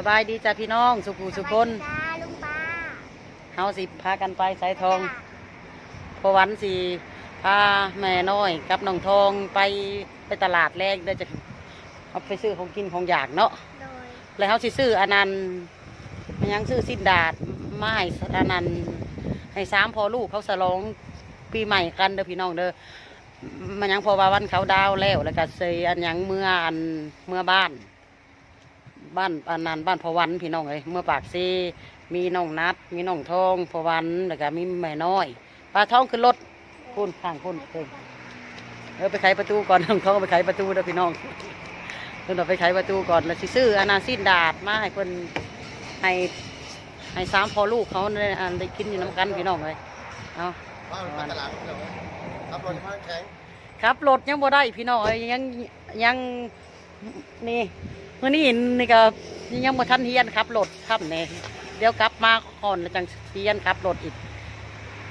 สบายดีจ้าพี่น้องสุขุสุคนจ้าลุงป้าเฮาสิพากันไปสายทองพอวันสิพาแม่น้อยกับน้องทองไปไปตลาดแรกเดี๋ยวจะเอาไปซื้อของกินของอยากเนาะโดยแล้วเฮาสิซื้ออันนั้นมันยังซื้อสิ้นดาดมาให้อันนั้นให้สามพอลูกเขาสลองปีใหม่กันเด้อพี่น้องเด้อมันยังพอว่าวันเขาดาวแล้วแล้วก็เซอันยังเมื่ออันเมื่อบ้าน บ้านอันนั้นบ้านพอวันพี่น้องเลยเมื่อปากซีมีน้องนัด มีน้องทองพอวันแล้วก็มีแม่น้อยปลาท้องขึ้นรถคุณข้างคุณเองเออไปไขประตูก่อนน้องทองเอาไปไขประตูเด้อพี่น้องเพิ่นเอาไปไขประตูก่อนแล้วสิซื้ออันนั้นสิ้นดาดมาให้เพิ่นให้ให้สามพอลูกเขาได้อันได้กินอยู่น้ำกันพี่น้องเลยเอาบ้านไปตลาดเดี๋ยวครับรถมาแข็งครับรถยังบ่ได้พี่น้องเอ้ยยังยังนี่ มื่อนี้นี่ก็ยังบ่ทันเฮียนครับรถครับเนี่ยเดี๋ยวกลับมาก่อนแล้วจังเฮียนครับรถอีก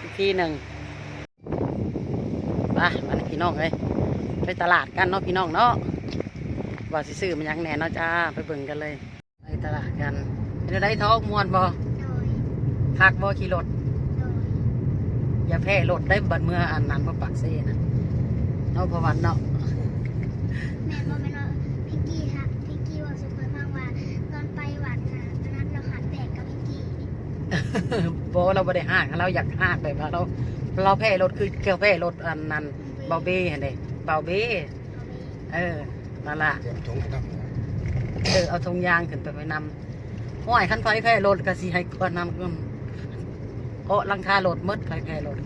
อีกทีหนึ่งไปมาเลยพี่น้องเอ้ยไปตลาดกันเนาะพี่น้องเนาะว่าสิซื้อมันหยังแหน่เนาะจ้าไปเบิ่งกันเลย ไปตลาดกันเดี๋ยวได้ท้องมวนบ่โดยพักบ่ขี่รถโดยอย่าแพ้รถได้บัดเมื่ออันนั้นเมื่อปักเซ่นะเนาะเพราะวันเนาะ แม่บอกแม่ว่าพิงกี้ค่ะพิงกี้ว่าสุขภาพว่าตอนไปวัดค่ะตอนนั้นเราหัดแตกกับพิงกี้ โบเราไม่ได้ห้างเราอยากห้างแบบว่าเรา เราแพ้รถคือเกี่ยวแพ้รถอันนั้นเบาเบ้เห็นเด้เบาเบ้เออนั่นล่ะเตรียมถุงดำเออเอาธงยางขึ้นไปไปนำห้อยขั้นไฟแพ้รถก็สิให้กวนนำกันเกาะหลังคารถหมดไฟแพ้รถ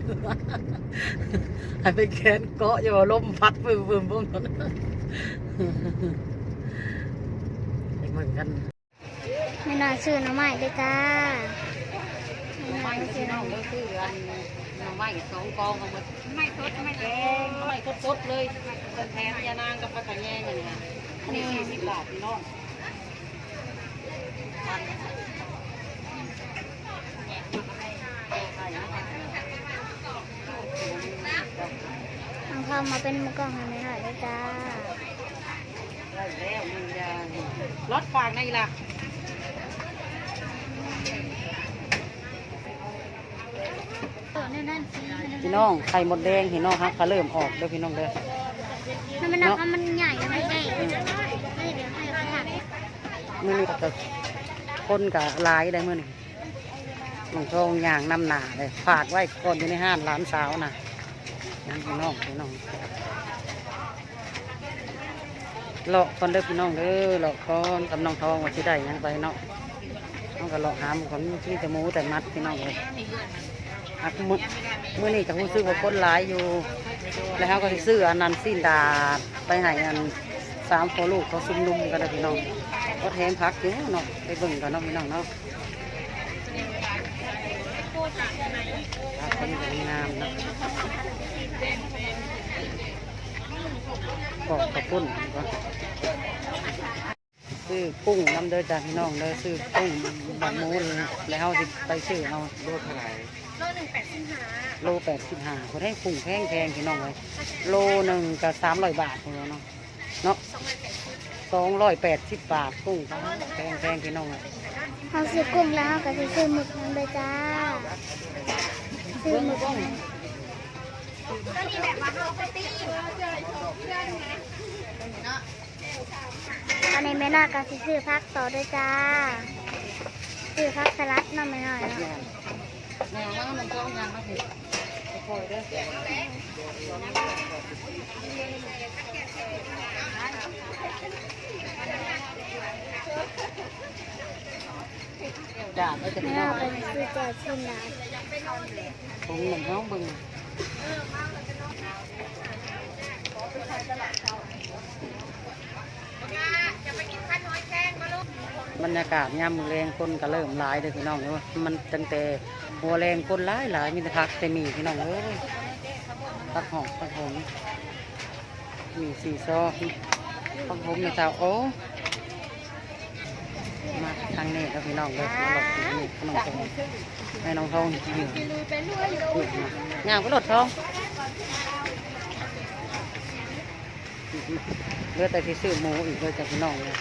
ให้ไปแขนเกาะอย่าว่าลมพัดบึ้มบึ้มบึ้มนั้นไปเหมือนกันไม่น่าซื้อน้ำใหม่เลยจ้าน้ำ ไม้ที่น้องเลยคืออันน้ำไม้สองกองเอามาไม่สดไม่แดงไม่สดสดเลยเป็นแทนยานางกับผักกะแยงอันนี้ค่ะอันนี้สี่สิบบาทพี่น้องเอาเข้ามาเป็นมือกล้องให้แม่หน่อยเลยจ้าได้แล้วหนึ่งอย่างรถฝากในล่ะ เนี่ยนั่นสิ พี่น้องไข่มดแดงพี่น้องฮะเขาเริ่มออกเด้อพี่น้องเด้อนั่นมันหนักมันใหญ่ไม่ใหญ่ไม่เดี๋ยวให้เขาหักมื่อนี้ก็คนกับลายได้มื่อนี้น้องทองย่างนำหนาเลยฝากไว้ก่อนอยู่ในห้านร้านสาวนะนั่นพี่น้องพี่น้องเลาะก่อนเด้อพี่น้องเด้อเลาะก่อนกับน้องทองว่าสิได้หยังไปเนาะน้องก็เลาะหามของที่จะหมูแต่มัดพี่น้องเลย อักมือมื่อนี้จะรู้สึกว่าคนหลายอยู่ แล้วเขาก็สิซื้ออันนั้นสิ้นดาไปให้อันสามพอลูกเขาซุ่มนุมกันเด้อพี่น้องก็แถมพักอยู่เนาะไปเบิ่งกันเนาะพี่น้องเนาะพักคนสวยงามนะขอบขอบคุณก่อนซื้อกุ้งน้ำเด้อจ้าพี่น้องเด้อซื้อกุ้งบางมูลแล้วสิไปซื้อเอาโลเท่าไหร่ โลแปดสิบห้าคนให้กุ้งแพงแพงพี่น้องเลยโลหนึ่งก็สามร้อยบาทคนเนาะเนาะสองร้อยแปดสิบบาทกุ้งแพงแพงพี่น้องอะเขาซื้อกุ้งแล้วก็จะซื้อหมึกนั่นเลยจ้าซื้อหมึกนั่นอันนี้แม่น่าก็สิซื้อพักต่อด้วยจ้าซื้อพักสลัดน้ำไม่น้อยแม่เนาะ แม่ว่ามันต้องยังมาถึงคอยเด้อจ้าไปจะแม่พี่น้น่าองก็ซื้อแจกชิ้นดาผมหนึ่งน้อง บึงบรรยากาศยามมือแรงคนก็เริ่มหลายเลยพี่น้องเอ้ยมันตั้งแต่หัวแรงคนหลายหลายมีแต่พักแต่มีพี่น้องเอ้ยพักหอกพักผมมีสี่ซอพักผมในเจ้าโอ้มาทางนี้แล้วพี่น้องเลยมาหลบที่นี่ขนมทองให้น้องทองอยู่นี่งามก็หลดทอง เลือแต่ที่ซื้อหมูอีกเลยจากพี่น้องเลย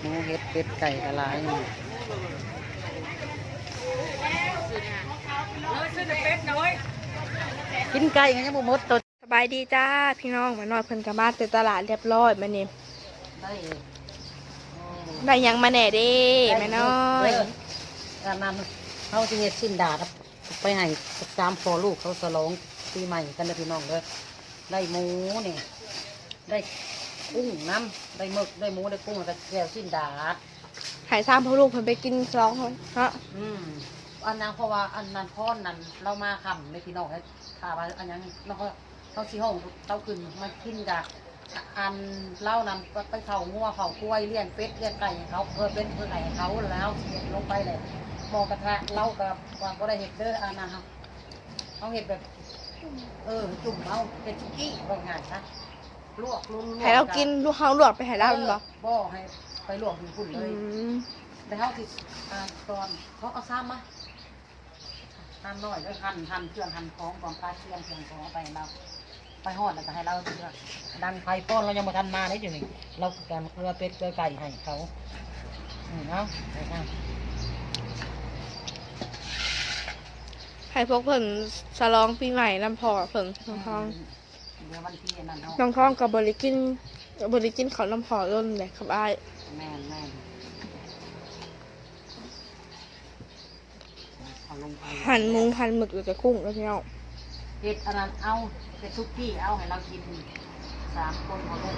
หมูเห็ดเป็ดไก่กระลายนี่กินไก่กันยังบ่หมดตัวสบายดีจ้าพี่น้องมานอนเพิ่นกลับบ้านแต่ตลาดเรียบร้อยมาเนี่ได้ได้ยังมาแหน่เด้แม่น้อยการนั้นเขาจะเฮ็ดสิ้นดาดไปให้สามพอลูกเขาสลองปีใหม่กันนะพี่น้องเด้อ ได้หมูนี่ได้กุ้งน้ำได้หมึกได้หมูได้กุ้งแล้วก็แก้วสิ้นดาดหายซ้ำพ่อลูกเพิ่นไปกินสองคนเนาะอืมอันนั้นเพราะว่าอันนั้นพ่อนนั้นเรามาคำในพี่น้องให้ถามว่าอันนั้นเราก็เขาชี้ห้องเต้าขึ้นมากินกะอันเล่านั้นไปเผางัวเผากล้วยเลี้ยงเป็ดเลี้ยงไก่ให้เขาเออเป็นเพื่อไก่ให้เขาแล้วเห็ดลงไปเลยหมอกระทะเล่ากับว่าก็ได้เห็ดเด้ออันนั้นครับเขาเห็ดแบบ เออจุ่มเอาเห็ดชุกี้ว่าง่ายนะลวกลุ้นๆให้เรากินลูกเฮาลวกไปให้เราเป็นบ่บ่ให้ไปลวกถึงฝุ่นเลอืยมแล้วเขาสิอ่าตอนเขาเอาซ้ำมาหั่นหน่อยแล้วหั่นหั่นเครื่องหั่นของก่อนปลาเครื่องเครื่องของเอาไปให้เราไปหอดแล้วก็ให้เราดันไฟป้อนเรายังมาทันมาได้อยู่นี่เราการเกลือเป็ดเกลือไก่ให้เขาอืมเอาไปเอาให้พวกเพิ่นฉลองปีใหม่ลำพอเพิ่นน้องทองเดี๋ยววันที่นั่นเนาะน้องทองกับบริกินบริกินของลำพอร่นเลยครับอ้ายแม่นแม่นเอาลงไปหั่นหมูหั่นหมึกหรือจะกุ้งแล้วพี่น้องเห็ดอันนั้นเอาเป็ดซุกี้เอาให้เรากินสามคนพอลูก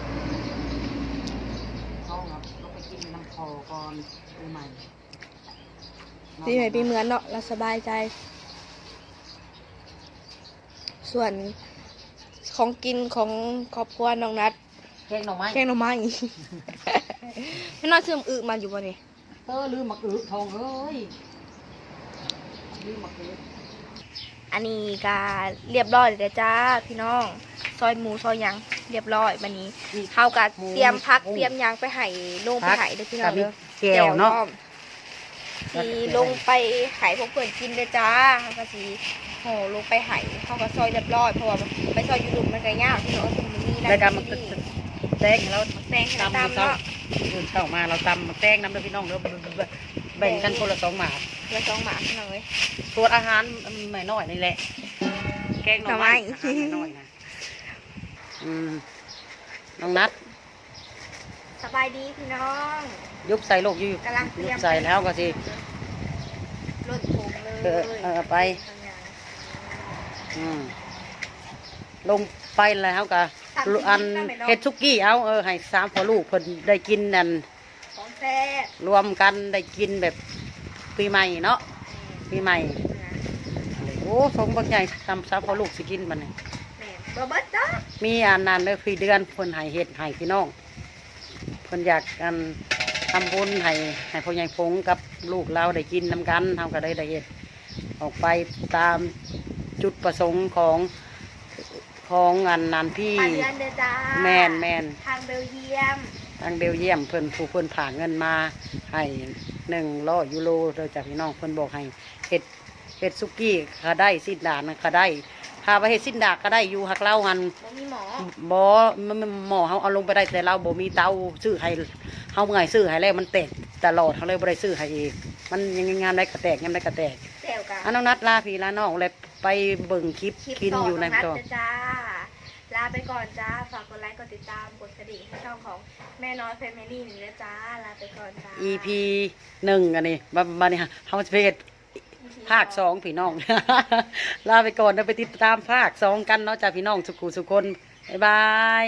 เขาเอาเราไปกินน้ำคอก่อนปีใหม่ ปีใหม่ปีเหมือนเนาะเราสบายใจ ส่วนของกินของครอบครัวน้องนัดแกงหน่อไม้แกงหน่อไม้ไม่น่าเชื่อมอึมาอยู่บ่นี่เออลืมหมักอึทองเอ้ยลืมหมักอึอันนี้ก็เรียบร้อยเลยจ้าพี่น้องซอยหมูซอยหยังเรียบร้อยวันนี้นี่เข้ากับหมูเตรียมพักหมูเตรียมหยังไปให้ลงไปพักให้เด้อพี่น้องกับมีเด้อแก้วเนาะพร้อมที่ลงไปให้พวกเพื่อนกินเลยจ้าเขาก็สิ ห่อลงไปให้เขาก็ซอยเรียบร้อยเพราะว่าไปซอยอยูรุมมันก็ยากพี่น้องมันมีนะรายการมันที่นี่แตงแล้วแตงให้ตำตามเช้าเนาะตื่นเช้ามาเราตำมาแตงน้ำเด้อพี่น้องเด้อแบ่งกันคนละสองหมาแล้วสองหมาพี่น้องเอ้ยส่วนอาหารไม่น้อยนี่แหละแกงหน่อไม้หน่อไม้อาหารไม่น้อยนะอืมน้องนัดสบายดีพี่น้อง ยุบใส่ลูกยุบกำลังเตรียุยบมใส่แล้วก็สิรถผงเลยเออเออไปอืม ลงไปแล้วก็อันเฮ็ดซุกี้เอาเออให้สามพ่อลูกเพิ่นได้กินนั่นของแซ่บรวมกันได้กินแบบปีใหม่เนาะปีใหม่ โอ้สมบักใหญ่ทำสามพ่อลูกสิกินบัดนี้แม่บะเบิดจ้ามีอันนั้นเลยพี่เดือนเพิ่นให้เฮ็ดให้พี่น้องเพิ่นอยากกันทำบุญให้ให้พ่อใหญ่พงกับลูกเราได้กินนำกันเฮาก็ได้ได้เฮ็ดออกไปตาม จุดประสงค์ของของอันนั้นที่ปลาเดือนเด้อจ้าแม่นแม่นทางเบลเยียมทางเบลเยียมเพิ่นผู้เพิ่นผ่าเงินมาให้หนึ่งร้อยยูโรโดยจากพี่น้องเพิ่นบอกให้เฮ็ดเฮ็ดซุกี้ก็ได้สิ้นดาดนะก็ได้พาไปเฮ็ดสิ้นดาดก็ได้อยู่หักเล่าหันบ่มีหมอบ่มันมันหมอเฮาเอาลงไปได้แต่เราบ่มีเตาซื้อให้เฮาเมื่อยซื้อให้แล้วมันแตกตลอดเฮาเลยบ่ได้ซื้อให้เองมันยังงามได้ก็แตกยามได้ก็แตกแต้วกะอันน้องนัดลาพี่ลาน้องเลย ไปเบิ่งคลิปคลิปกินต่ออยู่ในนัดจอเด้อจ้า ลาไปก่อนจ้า ฝากกดไลค์ กดติดตาม กดกระดิ่งให้ช่องของแม่น้อยแฟมิลี่นี่นะจ้า ลาไปก่อนจ้า EP หนึ่งอันนี้บัดบัดนี้เฮาจะไปเฮ็ดภาคสองพี่น้อง ลาไปก่อนเดี๋ยวไปติดตามภาคสองกันเนาะจ้าพี่น้องสุขุสุคน บ๊ายบาย